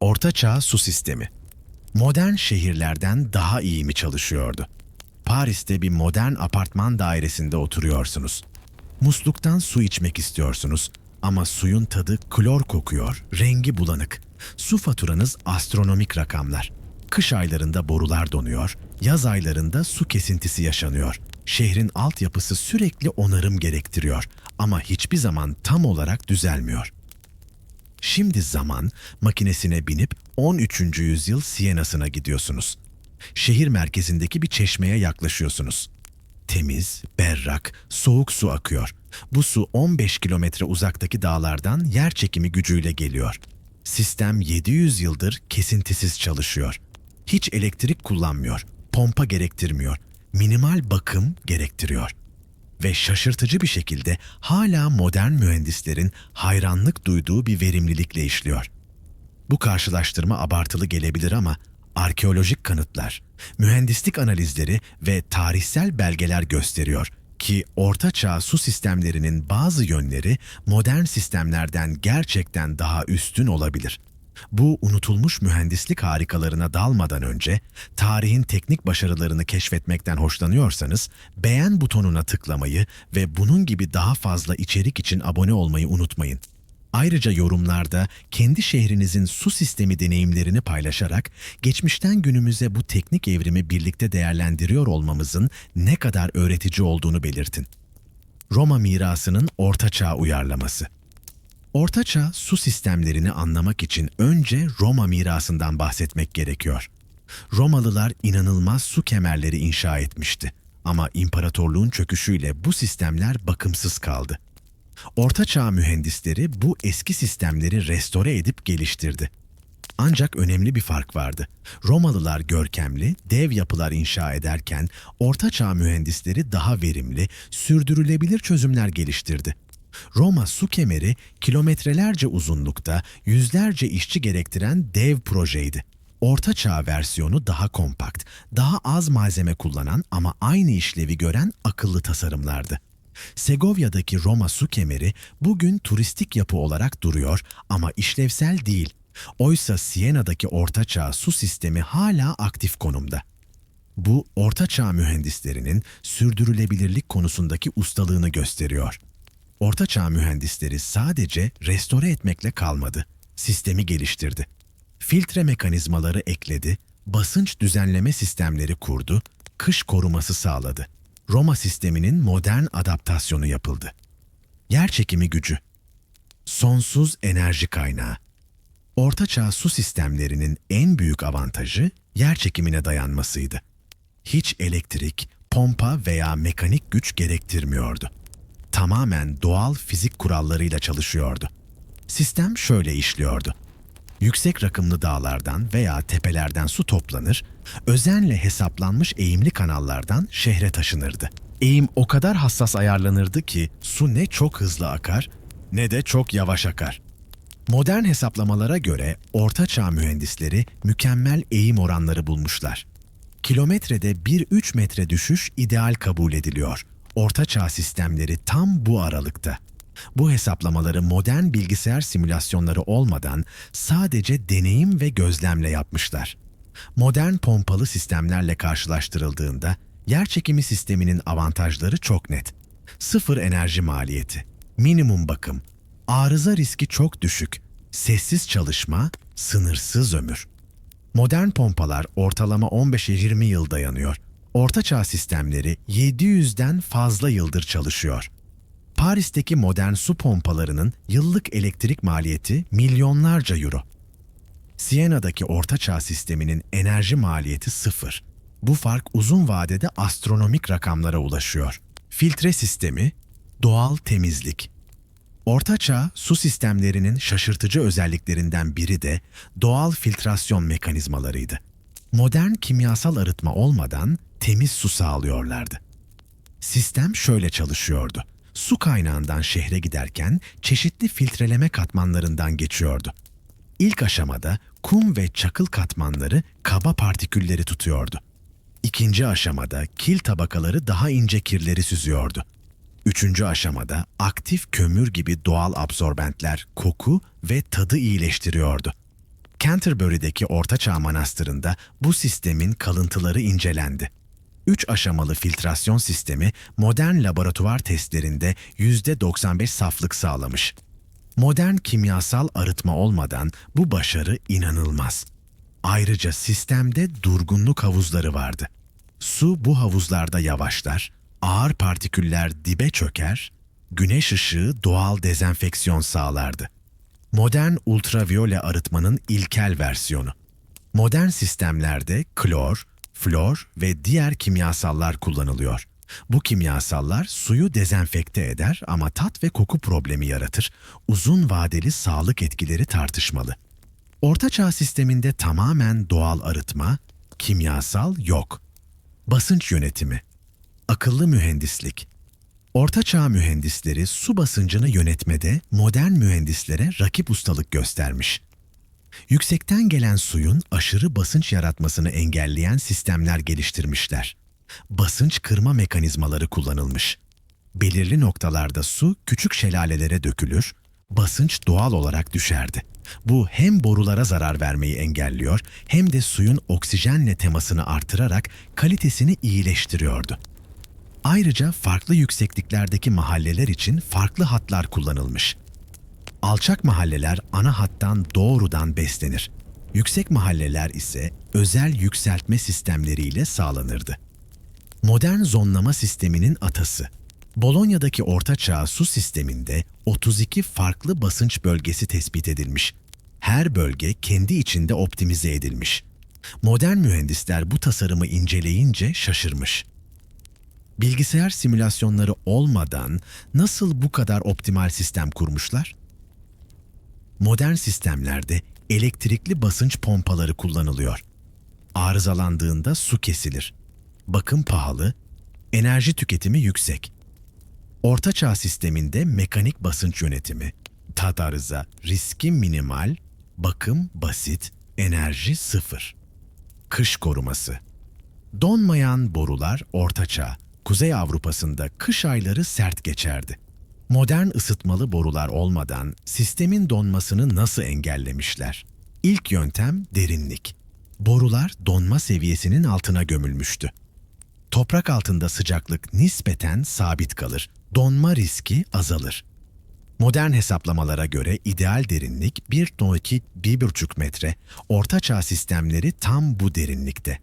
Orta Çağ su sistemi. Modern şehirlerden daha iyi mi çalışıyordu? Paris'te bir modern apartman dairesinde oturuyorsunuz. Musluktan su içmek istiyorsunuz ama suyun tadı klor kokuyor, rengi bulanık. Su faturanız astronomik rakamlar. Kış aylarında borular donuyor, yaz aylarında su kesintisi yaşanıyor. Şehrin altyapısı sürekli onarım gerektiriyor ama hiçbir zaman tam olarak düzelmiyor. Şimdi zaman makinesine binip 13. yüzyıl Siena'sına gidiyorsunuz. Şehir merkezindeki bir çeşmeye yaklaşıyorsunuz. Temiz, berrak, soğuk su akıyor. Bu su 15 kilometre uzaktaki dağlardan yer çekimi gücüyle geliyor. Sistem 700 yıldır kesintisiz çalışıyor. Hiç elektrik kullanmıyor, pompa gerektirmiyor, minimal bakım gerektiriyor ve şaşırtıcı bir şekilde hala modern mühendislerin hayranlık duyduğu bir verimlilikle işliyor. Bu karşılaştırma abartılı gelebilir ama arkeolojik kanıtlar, mühendislik analizleri ve tarihsel belgeler gösteriyor ki Orta Çağ su sistemlerinin bazı yönleri modern sistemlerden gerçekten daha üstün olabilir. Bu unutulmuş mühendislik harikalarına dalmadan önce tarihin teknik başarılarını keşfetmekten hoşlanıyorsanız beğen butonuna tıklamayı ve bunun gibi daha fazla içerik için abone olmayı unutmayın. Ayrıca yorumlarda kendi şehrinizin su sistemi deneyimlerini paylaşarak geçmişten günümüze bu teknik evrimi birlikte değerlendiriyor olmamızın ne kadar öğretici olduğunu belirtin. Roma mirasının Orta Çağ uyarlaması Ortaçağ su sistemlerini anlamak için önce Roma mirasından bahsetmek gerekiyor. Romalılar inanılmaz su kemerleri inşa etmişti ama imparatorluğun çöküşüyle bu sistemler bakımsız kaldı. Ortaçağ mühendisleri bu eski sistemleri restore edip geliştirdi. Ancak önemli bir fark vardı. Romalılar görkemli, dev yapılar inşa ederken Ortaçağ mühendisleri daha verimli, sürdürülebilir çözümler geliştirdi. Roma su kemeri kilometrelerce uzunlukta yüzlerce işçi gerektiren dev projeydi. Orta çağ versiyonu daha kompakt, daha az malzeme kullanan ama aynı işlevi gören akıllı tasarımlardı. Segovya'daki Roma su kemeri bugün turistik yapı olarak duruyor ama işlevsel değil. Oysa Siena'daki Orta Çağ su sistemi hala aktif konumda. Bu Orta Çağ mühendislerinin sürdürülebilirlik konusundaki ustalığını gösteriyor. Orta Çağ mühendisleri sadece restore etmekle kalmadı, sistemi geliştirdi. Filtre mekanizmaları ekledi, basınç düzenleme sistemleri kurdu, kış koruması sağladı. Roma sisteminin modern adaptasyonu yapıldı. Yer çekimi gücü, sonsuz enerji kaynağı. Orta Çağ su sistemlerinin en büyük avantajı yer çekimine dayanmasıydı. Hiç elektrik, pompa veya mekanik güç gerektirmiyordu tamamen doğal fizik kurallarıyla çalışıyordu. Sistem şöyle işliyordu. Yüksek rakımlı dağlardan veya tepelerden su toplanır, özenle hesaplanmış eğimli kanallardan şehre taşınırdı. Eğim o kadar hassas ayarlanırdı ki su ne çok hızlı akar ne de çok yavaş akar. Modern hesaplamalara göre Orta Çağ mühendisleri mükemmel eğim oranları bulmuşlar. Kilometrede 1-3 metre düşüş ideal kabul ediliyor. Orta Çağ sistemleri tam bu aralıkta. Bu hesaplamaları modern bilgisayar simülasyonları olmadan sadece deneyim ve gözlemle yapmışlar. Modern pompalı sistemlerle karşılaştırıldığında yer çekimi sisteminin avantajları çok net. Sıfır enerji maliyeti, minimum bakım, arıza riski çok düşük, sessiz çalışma, sınırsız ömür. Modern pompalar ortalama 15-20 yıl dayanıyor. Orta Çağ sistemleri 700'den fazla yıldır çalışıyor. Paris'teki modern su pompalarının yıllık elektrik maliyeti milyonlarca euro. Siena'daki Orta Çağ sisteminin enerji maliyeti sıfır. Bu fark uzun vadede astronomik rakamlara ulaşıyor. Filtre sistemi, doğal temizlik. Orta Çağ su sistemlerinin şaşırtıcı özelliklerinden biri de doğal filtrasyon mekanizmalarıydı. Modern kimyasal arıtma olmadan temiz su sağlıyorlardı. Sistem şöyle çalışıyordu. Su kaynağından şehre giderken çeşitli filtreleme katmanlarından geçiyordu. İlk aşamada kum ve çakıl katmanları kaba partikülleri tutuyordu. İkinci aşamada kil tabakaları daha ince kirleri süzüyordu. Üçüncü aşamada aktif kömür gibi doğal absorbentler koku ve tadı iyileştiriyordu. Canterbury'deki Ortaçağ Manastırı'nda bu sistemin kalıntıları incelendi. Üç aşamalı filtrasyon sistemi modern laboratuvar testlerinde %95 saflık sağlamış. Modern kimyasal arıtma olmadan bu başarı inanılmaz. Ayrıca sistemde durgunluk havuzları vardı. Su bu havuzlarda yavaşlar, ağır partiküller dibe çöker, güneş ışığı doğal dezenfeksiyon sağlardı. Modern ultraviyole arıtmanın ilkel versiyonu. Modern sistemlerde klor, flor ve diğer kimyasallar kullanılıyor. Bu kimyasallar suyu dezenfekte eder ama tat ve koku problemi yaratır. Uzun vadeli sağlık etkileri tartışmalı. Ortaçağ sisteminde tamamen doğal arıtma, kimyasal yok. Basınç yönetimi, akıllı mühendislik. Ortaçağ mühendisleri su basıncını yönetmede modern mühendislere rakip ustalık göstermiş. Yüksekten gelen suyun aşırı basınç yaratmasını engelleyen sistemler geliştirmişler. Basınç kırma mekanizmaları kullanılmış. Belirli noktalarda su küçük şelalelere dökülür, basınç doğal olarak düşerdi. Bu hem borulara zarar vermeyi engelliyor hem de suyun oksijenle temasını artırarak kalitesini iyileştiriyordu. Ayrıca farklı yüksekliklerdeki mahalleler için farklı hatlar kullanılmış. Alçak mahalleler ana hattan doğrudan beslenir. Yüksek mahalleler ise özel yükseltme sistemleriyle sağlanırdı. Modern zonlama sisteminin atası. Bolonya'daki ortaçağ su sisteminde 32 farklı basınç bölgesi tespit edilmiş. Her bölge kendi içinde optimize edilmiş. Modern mühendisler bu tasarımı inceleyince şaşırmış. Bilgisayar simülasyonları olmadan nasıl bu kadar optimal sistem kurmuşlar? Modern sistemlerde elektrikli basınç pompaları kullanılıyor. Arızalandığında su kesilir. Bakım pahalı, enerji tüketimi yüksek. Ortaçağ sisteminde mekanik basınç yönetimi, tat arıza, riski minimal, bakım basit, enerji sıfır. Kış koruması. Donmayan borular Ortaçağ, Kuzey Avrupa'sında kış ayları sert geçerdi. Modern ısıtmalı borular olmadan sistemin donmasını nasıl engellemişler? İlk yöntem derinlik. Borular donma seviyesinin altına gömülmüştü. Toprak altında sıcaklık nispeten sabit kalır. Donma riski azalır. Modern hesaplamalara göre ideal derinlik 1.2-1.5 metre. Ortaçağ sistemleri tam bu derinlikte.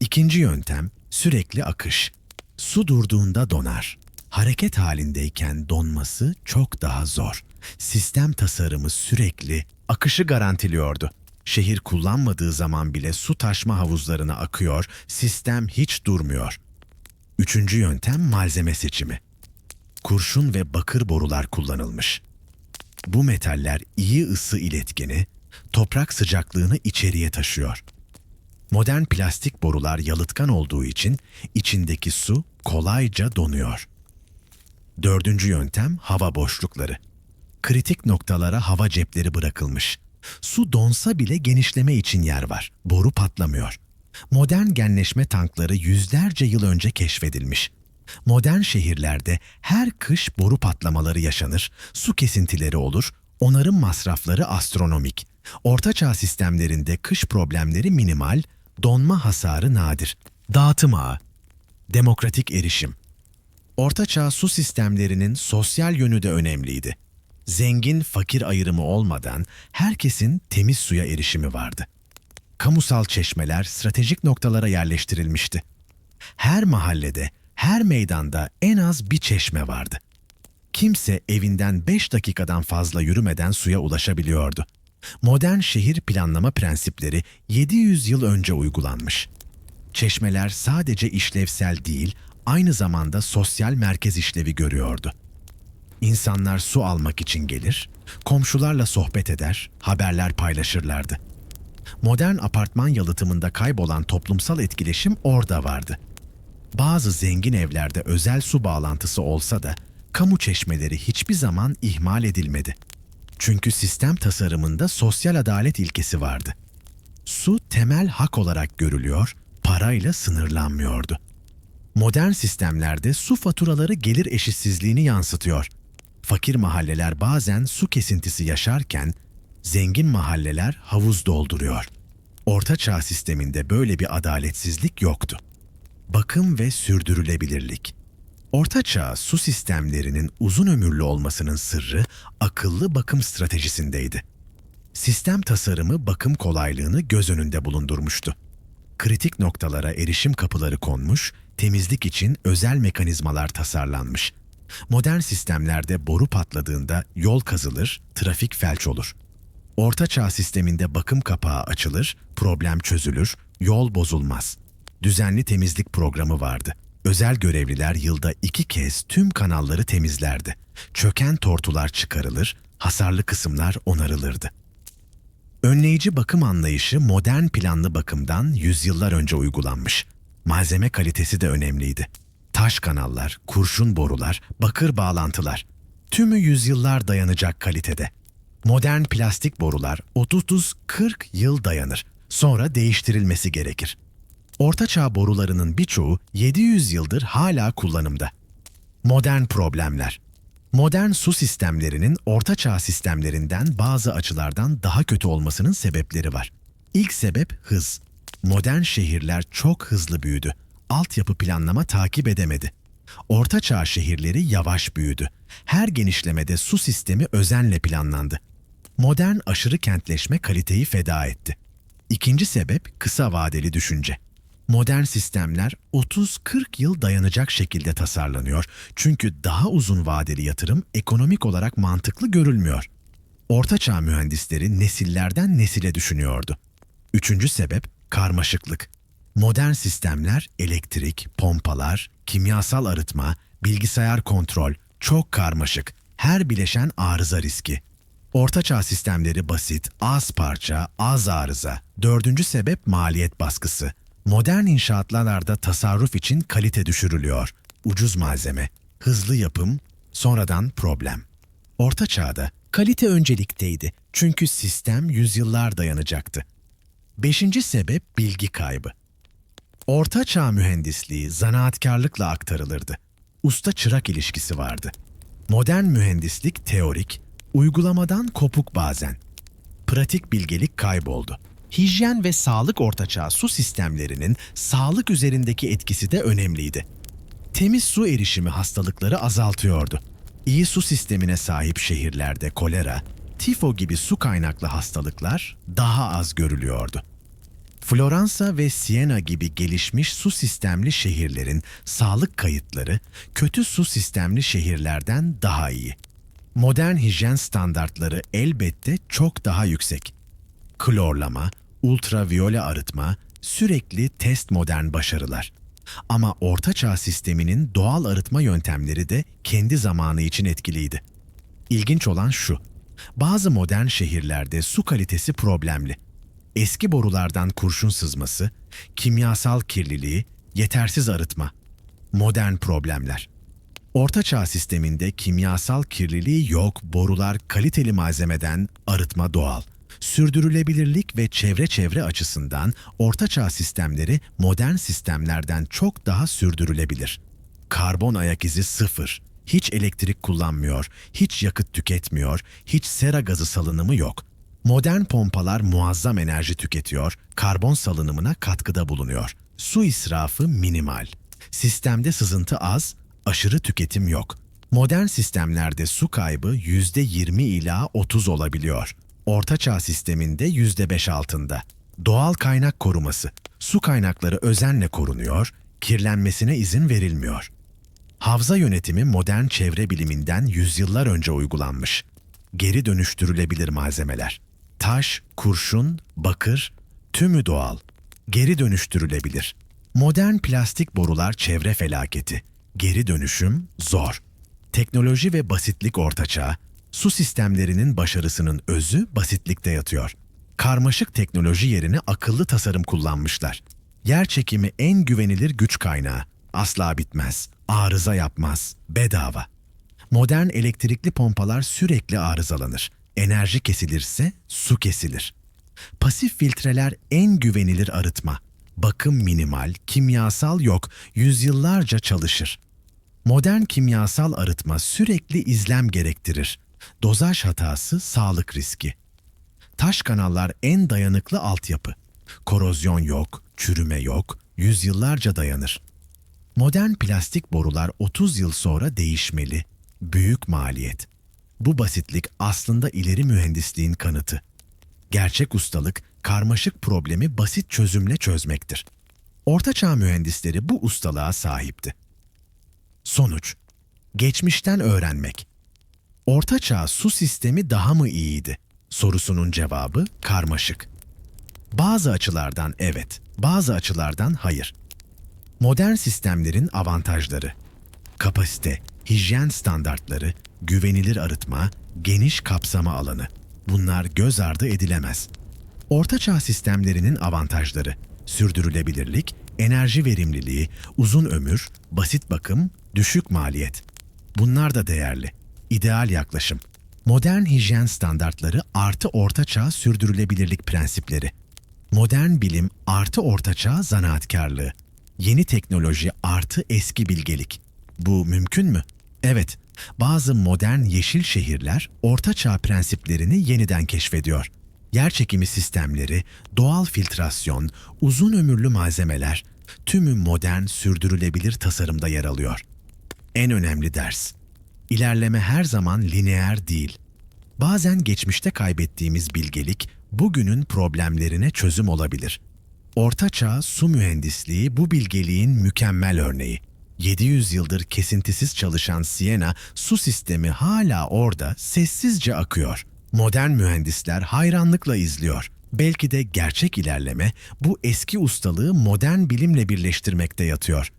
İkinci yöntem sürekli akış. Su durduğunda donar. Hareket halindeyken donması çok daha zor. Sistem tasarımı sürekli akışı garantiliyordu. Şehir kullanmadığı zaman bile su taşma havuzlarına akıyor, sistem hiç durmuyor. Üçüncü yöntem malzeme seçimi. Kurşun ve bakır borular kullanılmış. Bu metaller iyi ısı iletkeni, toprak sıcaklığını içeriye taşıyor. Modern plastik borular yalıtkan olduğu için içindeki su kolayca donuyor. Dördüncü yöntem hava boşlukları. Kritik noktalara hava cepleri bırakılmış. Su donsa bile genişleme için yer var. Boru patlamıyor. Modern genleşme tankları yüzlerce yıl önce keşfedilmiş. Modern şehirlerde her kış boru patlamaları yaşanır, su kesintileri olur, onarım masrafları astronomik. Ortaçağ sistemlerinde kış problemleri minimal, donma hasarı nadir. Dağıtım ağı, demokratik erişim. Ortaçağ su sistemlerinin sosyal yönü de önemliydi. Zengin fakir ayrımı olmadan herkesin temiz suya erişimi vardı. Kamusal çeşmeler stratejik noktalara yerleştirilmişti. Her mahallede, her meydanda en az bir çeşme vardı. Kimse evinden 5 dakikadan fazla yürümeden suya ulaşabiliyordu. Modern şehir planlama prensipleri 700 yıl önce uygulanmış. Çeşmeler sadece işlevsel değil, aynı zamanda sosyal merkez işlevi görüyordu. İnsanlar su almak için gelir, komşularla sohbet eder, haberler paylaşırlardı. Modern apartman yalıtımında kaybolan toplumsal etkileşim orada vardı. Bazı zengin evlerde özel su bağlantısı olsa da kamu çeşmeleri hiçbir zaman ihmal edilmedi. Çünkü sistem tasarımında sosyal adalet ilkesi vardı. Su temel hak olarak görülüyor, parayla sınırlanmıyordu. Modern sistemlerde su faturaları gelir eşitsizliğini yansıtıyor. Fakir mahalleler bazen su kesintisi yaşarken Zengin mahalleler havuz dolduruyor. Orta Çağ sisteminde böyle bir adaletsizlik yoktu. Bakım ve sürdürülebilirlik. Orta Çağ su sistemlerinin uzun ömürlü olmasının sırrı akıllı bakım stratejisindeydi. Sistem tasarımı bakım kolaylığını göz önünde bulundurmuştu. Kritik noktalara erişim kapıları konmuş, temizlik için özel mekanizmalar tasarlanmış. Modern sistemlerde boru patladığında yol kazılır, trafik felç olur. Orta Çağ sisteminde bakım kapağı açılır, problem çözülür, yol bozulmaz. Düzenli temizlik programı vardı. Özel görevliler yılda iki kez tüm kanalları temizlerdi. Çöken tortular çıkarılır, hasarlı kısımlar onarılırdı. Önleyici bakım anlayışı modern planlı bakımdan yüzyıllar önce uygulanmış. Malzeme kalitesi de önemliydi. Taş kanallar, kurşun borular, bakır bağlantılar. Tümü yüzyıllar dayanacak kalitede. Modern plastik borular 30-40 yıl dayanır. Sonra değiştirilmesi gerekir. Ortaçağ borularının birçoğu 700 yıldır hala kullanımda. Modern problemler. Modern su sistemlerinin ortaçağ sistemlerinden bazı açılardan daha kötü olmasının sebepleri var. İlk sebep hız. Modern şehirler çok hızlı büyüdü. Altyapı planlama takip edemedi. Ortaçağ şehirleri yavaş büyüdü. Her genişlemede su sistemi özenle planlandı. Modern aşırı kentleşme kaliteyi feda etti. İkinci sebep kısa vadeli düşünce. Modern sistemler 30-40 yıl dayanacak şekilde tasarlanıyor. Çünkü daha uzun vadeli yatırım ekonomik olarak mantıklı görülmüyor. Ortaçağ mühendisleri nesillerden nesile düşünüyordu. Üçüncü sebep karmaşıklık. Modern sistemler elektrik, pompalar, kimyasal arıtma, bilgisayar kontrol çok karmaşık. Her bileşen arıza riski. Ortaçağ sistemleri basit, az parça, az arıza. Dördüncü sebep maliyet baskısı. Modern inşaatlarda tasarruf için kalite düşürülüyor. Ucuz malzeme, hızlı yapım, sonradan problem. Orta Çağ'da kalite öncelikteydi çünkü sistem yüzyıllar dayanacaktı. Beşinci sebep bilgi kaybı. Orta Çağ mühendisliği zanaatkarlıkla aktarılırdı. Usta-çırak ilişkisi vardı. Modern mühendislik teorik, uygulamadan kopuk bazen. Pratik bilgelik kayboldu. Hijyen ve sağlık ortaçağ su sistemlerinin sağlık üzerindeki etkisi de önemliydi. Temiz su erişimi hastalıkları azaltıyordu. İyi su sistemine sahip şehirlerde kolera, tifo gibi su kaynaklı hastalıklar daha az görülüyordu. Floransa ve Siena gibi gelişmiş su sistemli şehirlerin sağlık kayıtları kötü su sistemli şehirlerden daha iyi. Modern hijyen standartları elbette çok daha yüksek. Klorlama, ultraviyole arıtma, sürekli test modern başarılar. Ama ortaçağ sisteminin doğal arıtma yöntemleri de kendi zamanı için etkiliydi. İlginç olan şu. Bazı modern şehirlerde su kalitesi problemli. Eski borulardan kurşun sızması, kimyasal kirliliği, yetersiz arıtma. Modern problemler. Ortaçağ sisteminde kimyasal kirliliği yok, borular kaliteli malzemeden, arıtma doğal. Sürdürülebilirlik ve çevre çevre açısından ortaçağ sistemleri modern sistemlerden çok daha sürdürülebilir. Karbon ayak izi sıfır. Hiç elektrik kullanmıyor, hiç yakıt tüketmiyor, hiç sera gazı salınımı yok. Modern pompalar muazzam enerji tüketiyor, karbon salınımına katkıda bulunuyor. Su israfı minimal. Sistemde sızıntı az, aşırı tüketim yok. Modern sistemlerde su kaybı %20 ila 30 olabiliyor. Ortaçağ sisteminde %5 altında. Doğal kaynak koruması. Su kaynakları özenle korunuyor, kirlenmesine izin verilmiyor. Havza yönetimi modern çevre biliminden yüzyıllar önce uygulanmış. Geri dönüştürülebilir malzemeler. Taş, kurşun, bakır, tümü doğal. Geri dönüştürülebilir. Modern plastik borular çevre felaketi. Geri dönüşüm zor. Teknoloji ve basitlik ortaçağ, su sistemlerinin başarısının özü basitlikte yatıyor. Karmaşık teknoloji yerine akıllı tasarım kullanmışlar. Yer çekimi en güvenilir güç kaynağı. Asla bitmez, arıza yapmaz, bedava. Modern elektrikli pompalar sürekli arızalanır. Enerji kesilirse su kesilir. Pasif filtreler en güvenilir arıtma. Bakım minimal, kimyasal yok, yüzyıllarca çalışır. Modern kimyasal arıtma sürekli izlem gerektirir. Dozaj hatası sağlık riski. Taş kanallar en dayanıklı altyapı. Korozyon yok, çürüme yok, yüzyıllarca dayanır. Modern plastik borular 30 yıl sonra değişmeli. Büyük maliyet. Bu basitlik aslında ileri mühendisliğin kanıtı. Gerçek ustalık, karmaşık problemi basit çözümle çözmektir. Ortaçağ mühendisleri bu ustalığa sahipti. Sonuç Geçmişten öğrenmek. Ortaçağ su sistemi daha mı iyiydi? Sorusunun cevabı karmaşık. Bazı açılardan evet, bazı açılardan hayır. Modern sistemlerin avantajları. Kapasite, hijyen standartları, güvenilir arıtma, geniş kapsama alanı. Bunlar göz ardı edilemez. Ortaçağ sistemlerinin avantajları. Sürdürülebilirlik, enerji verimliliği, uzun ömür, basit bakım, düşük maliyet. Bunlar da değerli. İdeal yaklaşım. Modern hijyen standartları artı ortaçağ sürdürülebilirlik prensipleri. Modern bilim artı ortaçağ zanaatkarlığı. Yeni teknoloji artı eski bilgelik. Bu mümkün mü? Evet. Bazı modern yeşil şehirler ortaçağ prensiplerini yeniden keşfediyor. Yerçekimi sistemleri, doğal filtrasyon, uzun ömürlü malzemeler tümü modern sürdürülebilir tasarımda yer alıyor. En önemli ders. İlerleme her zaman lineer değil. Bazen geçmişte kaybettiğimiz bilgelik bugünün problemlerine çözüm olabilir. Ortaçağ su mühendisliği bu bilgeliğin mükemmel örneği. 700 yıldır kesintisiz çalışan Siena su sistemi hala orada sessizce akıyor. Modern mühendisler hayranlıkla izliyor. Belki de gerçek ilerleme bu eski ustalığı modern bilimle birleştirmekte yatıyor.